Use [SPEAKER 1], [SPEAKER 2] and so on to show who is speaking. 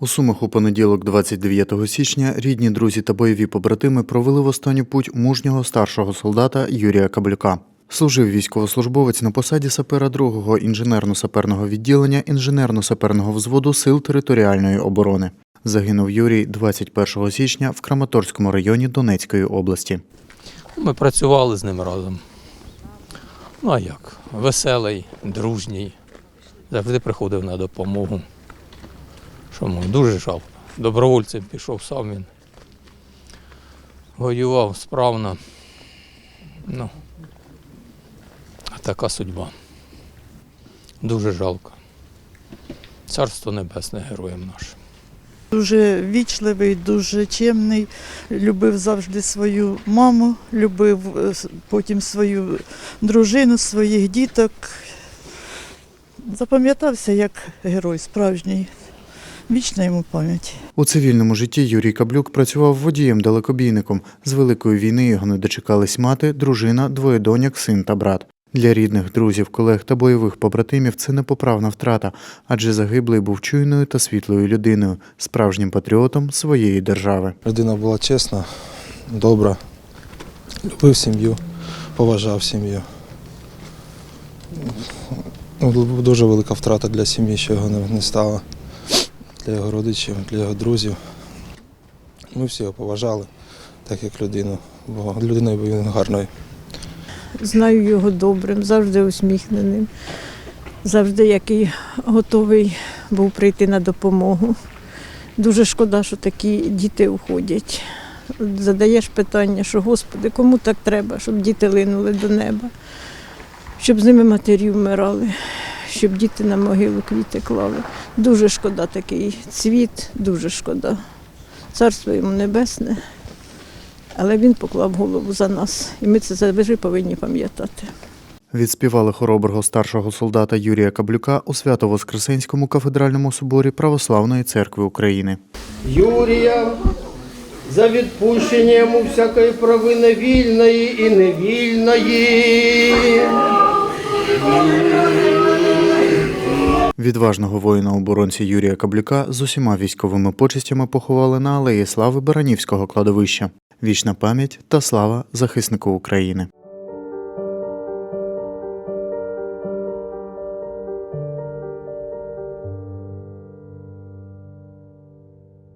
[SPEAKER 1] У Сумах у понеділок, 29 січня, рідні, друзі та бойові побратими провели в останню путь мужнього старшого солдата Юрія Каблюка. Служив військовослужбовець на посаді сапера 2-го інженерно-саперного відділення інженерно-саперного взводу Сил територіальної оборони. Загинув Юрій 21 січня в Краматорському районі Донецької області.
[SPEAKER 2] Ми працювали з ним разом. Ну а як? Веселий, дружній. Завжди приходив на допомогу. Що йому дуже жалко. Добровольцем пішов сам він. Воював справно. Ну, така судьба. Дуже жалко. Царство небесне героям нашим.
[SPEAKER 3] Дуже вічливий, дуже чемний, любив завжди свою маму, любив е, потім свою дружину, своїх діток. Запам'ятався як герой справжній. Вічна йому пам'ять.
[SPEAKER 1] У цивільному житті Юрій Каблюк працював водієм-далекобійником. З великої війни його не дочекались мати, дружина, двоє доньок, син та брат. Для рідних, друзів, колег та бойових побратимів це непоправна втрата, адже загиблий був чуйною та світлою людиною, справжнім патріотом своєї держави.
[SPEAKER 4] Людина була чесна, добра, любив сім'ю, поважав сім'ю. Ну, Дуже велика втрата для сім'ї, що його не- стало, для його родичів, для його друзів. Ми всі його поважали, так як людину, бо людиною був він гарною.
[SPEAKER 5] Знаю його добрим, завжди усміхненим, завжди який готовий був прийти на допомогу. Дуже шкода, що такі діти уходять. Задаєш питання, що Господи, кому так треба, щоб діти линули до неба, щоб з ними матері вмирали, щоб діти на могилу квіти клали. Дуже шкода такий цвіт, дуже шкода. Царство йому небесне. Але він поклав голову за нас, і ми це завжди повинні пам'ятати.
[SPEAKER 1] Відспівали хороброго старшого солдата Юрія Каблюка у Свято-Воскресенському кафедральному соборі Православної церкви України.
[SPEAKER 6] Юрія за відпущення йому всякої провини вільної і невільної.
[SPEAKER 1] Відважного воїна-оборонця Юрія Каблюка з усіма військовими почестями поховали на алеї слави Баранівського кладовища. Вічна пам'ять та слава захиснику України.